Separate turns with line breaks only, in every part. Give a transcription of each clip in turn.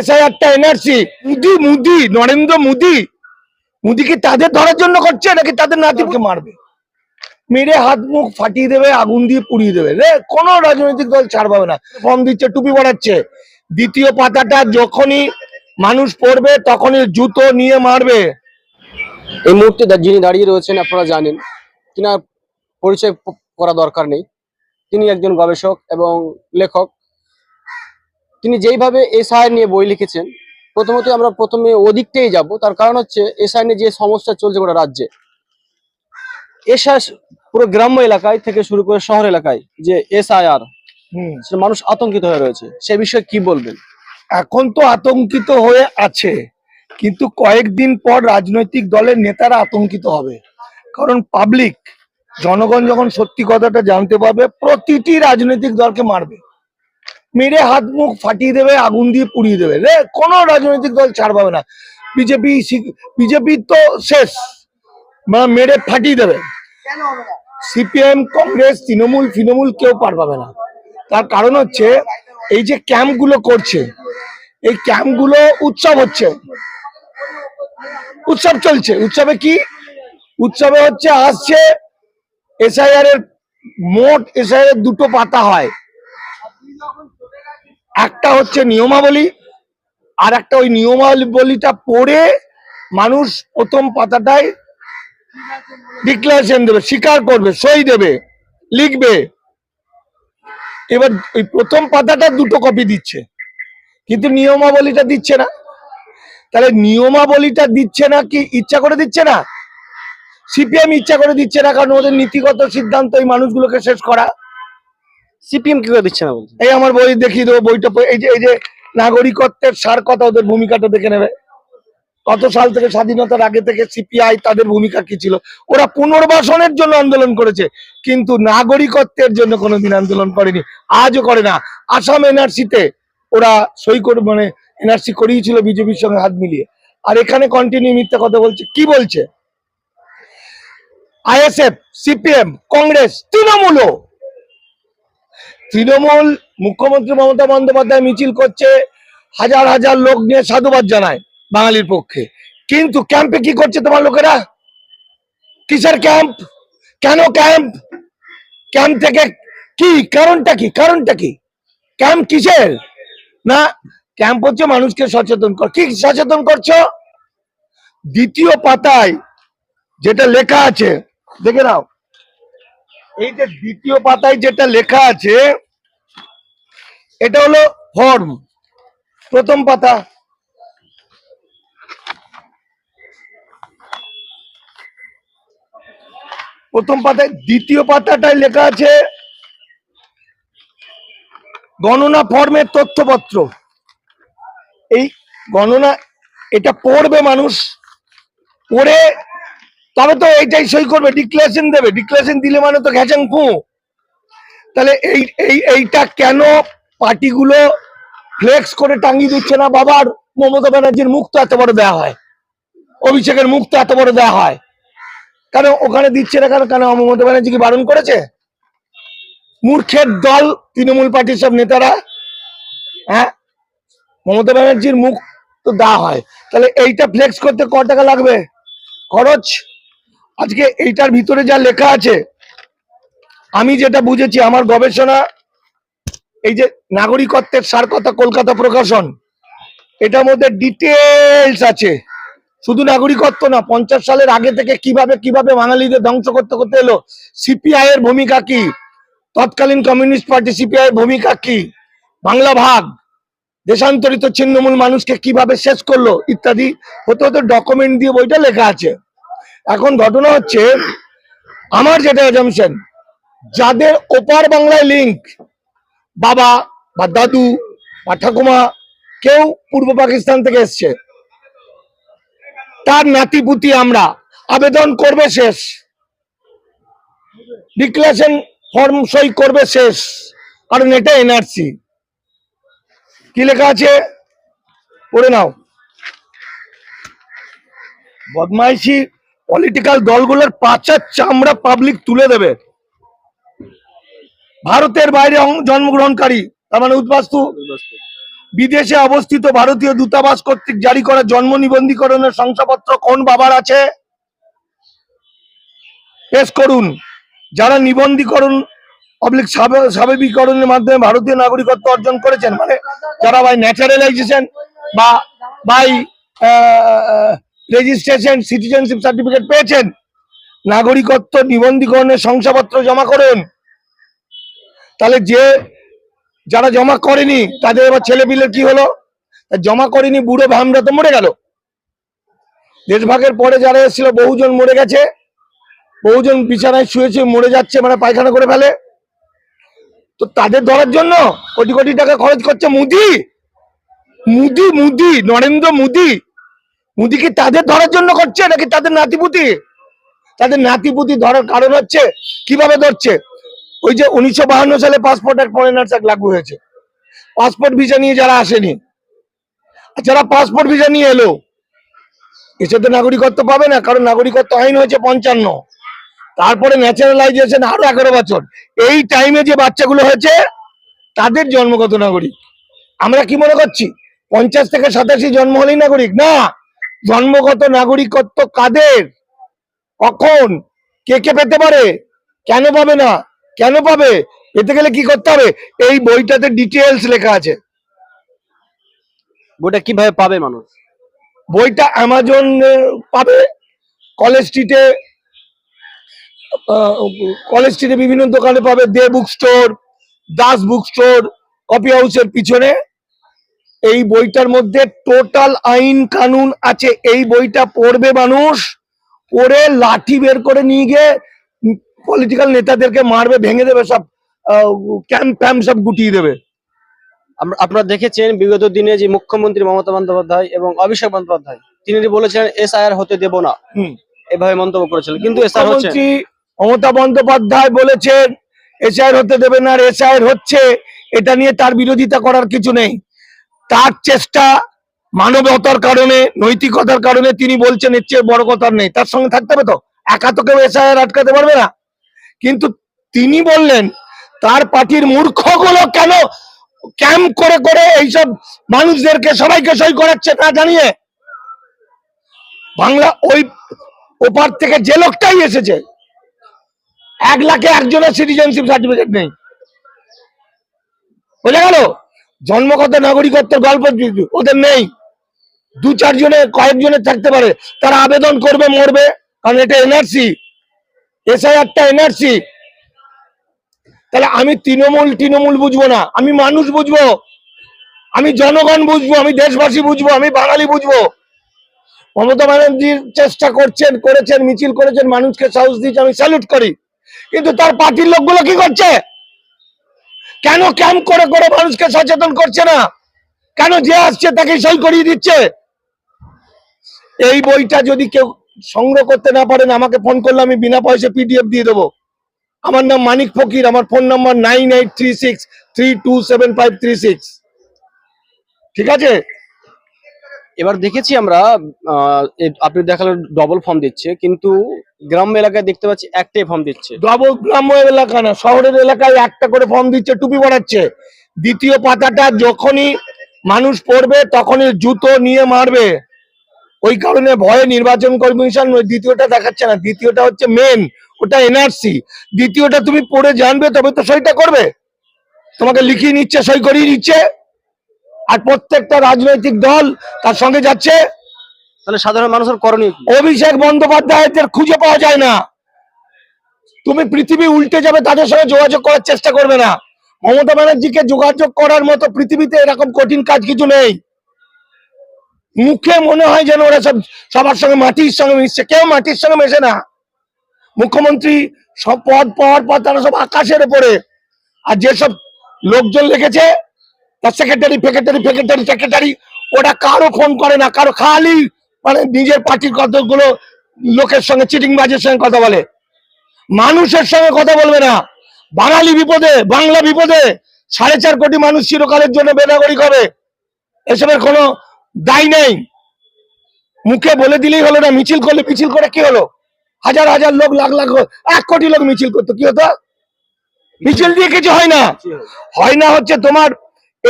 এসআইআরটা NRC. মুদি মুদি নরেন্দ্র মুদি। মুদি কি তাদের ধরার জন্য করছে নাকি তাদের নাতিকে মারবে। মেরে হাত মুখ ফাটিয়ে দেবে আগুন দিয়ে পুড়িয়ে দেবে। রে কোনো রাজনৈতিক দল ছাড় পাবে না। ফর্ম দিচ্ছে টুপি পড়াচ্ছে। দ্বিতীয় পাতাটা যখনই মানুষ পড়বে তখনই জুতো নিয়ে মারবে।
এই মুহূর্তে যিনি দাঁড়িয়ে রয়েছেন আপনারা জানেন। তিনার পরিচয় করা দরকার নেই। তিনি একজন গবেষক এবং লেখক। তিনি যেইভাবে এসআই নিয়ে বই লিখেছেন প্রথমত আমরা প্রথমে ওদিকটাই যাব। তার কারণ হচ্ছে এসআই নিয়ে যে সমস্যা চলছে গোটা রাজ্যে। এসআই পুরো গ্রাম্য এলাকায় থেকে শুরু করে শহর এলাকায় যে এসআইআর মানুষ আতঙ্কিত হয়ে রয়েছে। সে বিষয়ে কি বলবেন?
এখন তো আতঙ্কিত হয়ে আছে কিন্তু কয়েকদিন পর রাজনৈতিক দলের নেতারা আতঙ্কিত হবে। কারণ পাবলিক জনগণ যখন সত্যি কথাটা জানতে পারবে প্রতিটি রাজনৈতিক দলকে মারবে। মেরে হাত মুখ ফাটিয়ে দেবে, আগুন দিয়ে পুড়িয়ে দেবে। রে, কোনো রাজনৈতিক দল ছাড় পাবে না। বিজেপি বিজেপি তো শেষ। মানে মেরে ফাটিয়ে দেবে। সিপিএম, কংগ্রেস, তৃণমূল তৃণমূল কেউ পার পাবে না। তার কারণ হচ্ছে, এই যে ক্যাম্পগুলো করছে, এই ক্যাম্পগুলো উৎসব হচ্ছে। উৎসব চলছে। উৎসবে কি? উৎসবে হচ্ছে, আসছে এসআইআর এর মোট এসআইআর দুটো পাতা হয়। একটা হচ্ছে নিয়মাবলী, আর একটা ওই নিয়মাবলীটা পড়ে মানুষ প্রথম পাতাটায় ডিক্লারেশন দেবে, স্বীকার করবে, সই দেবে, লিখবে। এবার ওই প্রথম পাতাটা দুটো কপি দিচ্ছে, কিন্তু নিয়মাবলীটা দিচ্ছে না। তাহলে নিয়মাবলীটা দিচ্ছে না কি ইচ্ছা করে দিচ্ছে না? সিপিএম ইচ্ছা করে দিচ্ছে না, কারণ ওদের নীতিগত সিদ্ধান্ত এই মানুষগুলোকে শেষ করা।
সিপিএম কি করে দিচ্ছে না বলছে
এই আমার বই দেখিয়ে দেবো বইটা এই যে এই যে নাগরিকত্বের সার কথা ওদের ভূমিকাটা দেখে নেবে? কত সাল থেকে স্বাধীনতার আগে থেকে সিপিআই তাদের ভূমিকা কি ছিল? ওরা পুনর্বাসনের জন্য আন্দোলন করেছে, কিন্তু নাগরিকত্বের জন্য কোনোদিন আন্দোলন করেনি, আজও করে না। আসাম এনআরসিতে ওরা সই করে মানে এনআরসি করিয়েছিল বিজেপির সঙ্গে হাত মিলিয়ে। আর এখানে কন্টিনিউ মিথ্যা কথা বলছে। কি বলছে? আইএসএফ, সিপিএম, কংগ্রেস, তৃণমূলও তৃণমূল মুখ্যমন্ত্রী মমতা বন্দ্যোপাধ্যায় মিছিল করছে, হাজার হাজার লোক নিয়ে সাধুবাদ জানায় বাঙালির পক্ষে। কিন্তু ক্যাম্পে কি করছে তোমার লোকেরা? কিসের ক্যাম্প কেন ক্যাম্প ক্যাম্প থেকে কি? কারণটা কি? কারণটা কি? ক্যাম্প কিসের? না ক্যাম্প হচ্ছে মানুষকে সচেতন কর কি সচেতন করছ? দ্বিতীয় পাতায় যেটা লেখা আছে, দেখে নাও। এই যে দ্বিতীয় পাতায় যেটা লেখা আছে, এটা হলো ফর্ম প্রথম পাতা। প্রথম পাতায় দ্বিতীয় পাতাটায় লেখা আছে, গণনা ফর্মের তথ্যপত্র। এই গণনা, এটা পড়বে মানুষ, পড়ে তবে তো এইটাই সই করবে ডিক্লারেশন দেবে। ডিক্লারেশন দিলে মানে তো ঘ্যাচাং ফু। তাহলে এই এই, এইটা কেন পার্টিগুলো ফ্লেক্স করে টাঙ্গিয়ে দিচ্ছে না বাবার? মমতা ব্যানার্জির মুখ তো এত বড় দেওয়া হয়। অভিষেকের মুখ তো এত বড় দেওয়া হয়। কেন ওখানে দিচ্ছে না কেন? কেন মমতা ব্যানার্জি কি বারণ করেছে? মূর্খের দল, তৃণমূল পার্টির সব নেতারা হ্যাঁ? মমতা ব্যানার্জির মুখ তো দেওয়া হয়। তাহলে এইটা ফ্লেক্স করতে ক টাকা লাগবে? খরচ? আজকে এইটার ভিতরে যা লেখা আছে, আমি যেটা বুঝেছি, আমার গবেষণা, এই যে নাগরিকত্বের সার কথা কলকাতা প্রকাশন, এটার মধ্যে ডিটেলস আছে। শুধু নাগরিকত্ব না, পঞ্চাশ সালের আগে থেকে কীভাবে কীভাবে বাঙালিদের ধ্বংস করতে করতে এলো সিপিআই এর ভূমিকা কি? তৎকালীন কমিউনিস্ট পার্টি সিপিআই এর ভূমিকা কি? বাংলা ভাগ, দেশান্তরিত ছিন্নমূল মানুষকে কীভাবে শেষ করল, ইত্যাদি, হতে হতে ডকুমেন্ট দিয়ে বইটা লেখা আছে। এখন ঘটনা হচ্ছে, আমার যেটা এজামশন যাদের ওপার বাংলায় লিঙ্ক বাবা বা দাদু বা ঠাকুমা, কেউ পূর্ব পাকিস্তান থেকে এসছে। তার নাতিপুতি আমরা, আবেদন করবে শেষ। ডিক্লারেশন ফর্ম সই করবে শেষ। কারণ এটা এনআরসি কি লেখা আছে? পড়ে নাও। বদমাইশি পলিটিক্যাল দলগুলোর পাচার চামড়া পাবলিক তুলে দেবে। ভারতের বাইরে জন্মগ্রহণকারী, তার মানে উদ্বাস্তু, বিদেশে অবস্থিত ভারতীয় দূতাবাস কর্তৃক জারি করা জন্ম নিবন্ধীকরণের শংসাপত্র কোন বাবার আছে? পেশ করুন। যারা নিবন্ধীকরণ অবলিক স্বাভাবিকরণের মাধ্যমে ভারতীয় নাগরিকত্ব অর্জন করেছেন মানে যারা বাই ন্যাচারালাইজেশন বা বাই রেজিস্ট্রেশন সিটিজেনশিপ সার্টিফিকেট পেয়েছেন। নাগরিকত্ব, নিবন্ধীকরণের শংসাপত্র জমা করুন। তাহলে যে, যারা জমা করেনি, তাদের এবার ছেলে পিলের কি হলো? জমা করেনি, বুড়ো ভামরা তো মরে গেল। দেশভাগের পরে যারা এসেছিল, বহুজন মরে গেছে। বহুজন বিছানায় শুয়ে শুয়েছে, মরে যাচ্ছে মানে পায়খানা করে ফেলে। তো তাদের ধরার জন্য কোটি কোটি টাকা খরচ করছে মুদি। মুদি মুদি, নরেন্দ্র মুদি। মুদি কি তাদের ধরার জন্য করছে নাকি তাদের নাতিপুতি? তাদের নাতিপুতি ধরার কারণ হচ্ছে, কীভাবে ধরছে? ওই যে উনিশশো সালে পাসপোর্ট অ্যাক্ট ফরেনার্স অ্যাক্ট লাগু হয়েছে। পাসপোর্ট ভিসা নিয়ে যারা আসেনি যারা পাসপোর্ট ভিসা নিয়ে এলো, এসে তো নাগরিকত্ব পাবে না, কারণ নাগরিকত্ব আইন হয়েছে পঞ্চান্ন। তারপরে ন্যাচারালাইজেশন আরও এগারো বছর। এই টাইমে যে বাচ্চাগুলো হয়েছে, তাদের জন্মগত নাগরিক। আমরা কি মনে করছি? পঞ্চাশ থেকে সাতাশি জন্ম হলেই নাগরিক? না! জন্মগত নাগরিকত্ব কাদের? কখন? কে কে পেতে পারে? কেন পাবে না? কেন পাবে? পেতে গেলে কি করতে হবে? এই বইটাতে ডিটেলস লেখা আছে।
বইটা কীভাবে পাবে মানুষ?
বইটা অ্যামাজন পাবে। কলেজ স্ট্রিটে কলেজ স্ট্রিটে বিভিন্ন দোকানে পাবে। Dey book store Das book store copy হাউসের পিছনে। এই বইটার মধ্যে টোটাল আইন কানুন আছে। এই বইটা পড়বে মানুষ পড়ে লাঠি বের করে নিয়ে গিয়ে পলিটিক্যাল নেতাদেরকে মারবে ভেঙে দেবে সব ক্যাম্প ফ্যাম্প সব গুটিয়ে দেবে।
আপনারা দেখেছেন বিগত দিনে যে মুখ্যমন্ত্রী মমতা বন্দ্যোপাধ্যায় এবং অভিষেক বন্দ্যোপাধ্যায় তিনি বলেছিলেন এসআইআর হতে দেব না। এভাবে মন্তব্য করেছিলেন। কিন্তু এসআইআর হচ্ছে
মমতা বন্দ্যোপাধ্যায় বলেছেন এসআইয়ের হতে দেবে না আর এসআইয়ের হচ্ছে এটা নিয়ে তার বিরোধিতা করার কিছু নেই। তার চেষ্টা মানবতার কারণে, নৈতিকতার কারণে তিনি বলছেন, এর চেয়ে বড় কথা নেই। তার সঙ্গে থাকতে হবে তো? একা তো কেউ এসআইআর আটকাতে পারবে না। কিন্তু তিনি বললেন, তার পার্টির মূর্খগুলো কেন ক্যাম্প করে করে এইসব মানুষদেরকে সবাইকে সই করাচ্ছে তা জানিয়ে? বাংলা ওই ওপার থেকে যে লোকটাই এসেছে, এক লাখে একজনের সিটিজেনশিপ সার্টিফিকেট নেই। বোঝা গেল? জন্মগত নাগরিকত্বের গল্প ওদের নেই। দু চারজনে কয়েকজনের থাকতে পারে। তারা আবেদন করবে, মরবে। কারণ এটা এনআরসি এসআইআরটা এনআরসি তাহলে আমি তৃণমূল তৃণমূল বুঝব না। আমি মানুষ বুঝব। আমি জনগণ বুঝব। আমি দেশবাসী বুঝব। আমি বাঙালি বুঝব। মমতা ব্যানার্জির চেষ্টা করছেন, করেছেন, মিছিল করেছেন। মানুষকে সাহস দিয়েছে। আমি স্যালুট করি। কিন্তু তার পার্টির লোকগুলো কি করছে? কেন ক্যাম্প করে করে মানুষকে সচেতন করছে না? কেন যে আসছে তাকে সই করিয়ে দিচ্ছে? এই বইটা যদি কেউ সংগ্রহ করতে না পারেন, আমাকে ফোন করলে আমি বিনা পয়সা পিডিএফ দিয়ে দেবো। আমার নাম মানিক ফকির, আমার phone number nine eight three six three two seven five three six ঠিক আছে?
এবার দেখেছি আমরা আপনি দেখালেন ডবল ফর্ম দিচ্ছে, কিন্তু গ্রাম এলাকায় দেখতে পাচ্ছি একটাই ফর্ম দিচ্ছে।
ডবল গ্রাম্য এলাকা না, শহরের এলাকায় একটা করে ফর্ম দিচ্ছে, টুপি বাড়াচ্ছে দ্বিতীয় পাতাটা যখনই মানুষ পড়বে, তখনই জুতো নিয়ে মারবে। ওই কারণে ভয়ে নির্বাচন কমিশন ওই দ্বিতীয়টা দেখাচ্ছে না। দ্বিতীয়টা হচ্ছে মেন ওটা এনআরসি দ্বিতীয়টা তুমি পড়ে জানবে, তবে তো সইটা করবে। তোমাকে লিখিয়ে নিচ্ছে, সই করিয়ে নিচ্ছে আর প্রত্যেকটা রাজনৈতিক দল তার সঙ্গে যাচ্ছে।
তাহলে সাধারণ মানুষের করণীয়
অভিষেক বন্দ্যোপাধ্যায়দের খুঁজে পাওয়া যায় না। তুমি পৃথিবী উল্টে যাবে তাদের সঙ্গে যোগাযোগ করার চেষ্টা করবে না। মমতা ব্যানার্জিকে যোগাযোগ করার মতো পৃথিবীতে এরকম কঠিন কাজ কিছু নেই। মুখে মনে হয় যেন ওরা সব সবার সঙ্গে মাটির সঙ্গে মিশছে। কেউ মাটির সঙ্গে মেশে না। মুখ্যমন্ত্রী সব পদ পাওয়ার পর তারা সব আকাশের উপরে। আর যেসব লোকজন লিখেছে তার সেক্রেটারি ফেক্রেটারি ফেক্রেটারি সেক্রেটারি ওটা কারও ফোন করে না, কারও খালি মানে নিজের পার্টির কতগুলো লোকের সঙ্গে চিটিং বাজের সঙ্গে কথা বলে। মানুষের সঙ্গে কথা বলবে না। বাঙালি বিপদে, বাংলা বিপদে সাড়ে চার কোটি মানুষ চিরকালের জন্য বেনাগরিক করে এসবের কোনো দায় নেই। মুখে বলে দিলেই হলো না, মিছিল করলে মিছিল করে কি হলো? হাজার হাজার লোক, লাখ লাখ, এক কোটি লোক মিছিল করতো, কি হতো? মিছিল দিয়ে কিছু হয় না। হয় না হচ্ছে তোমার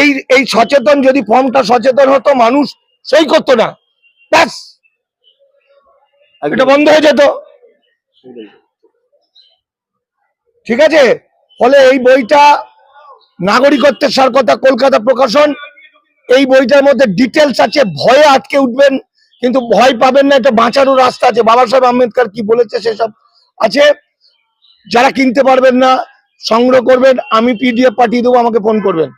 এই এই সচেতন, যদি ফর্মটা সচেতন হতো, মানুষ সেই করতো না। ব্যাস। এটা বন্ধ হয়ে যেত। ঠিক আছে? ফলে এই বইটা নাগরিকত্বের সার কথা কলকাতা প্রকাশন, এই বইটার মধ্যে ডিটেলস আছে, ভয়ে আটকে উঠবেন, কিন্তু ভয় পাবেন না, এটা বাঁচানোর রাস্তা আছে। বাবা সাহেব আম্বেদকর কি বলেছে সেসব আছে। যারা কিনতে পারবেন না, সংগ্রহ করবেন, আমি পিডিএফ পাঠিয়ে দেবো, আমাকে ফোন করবেন।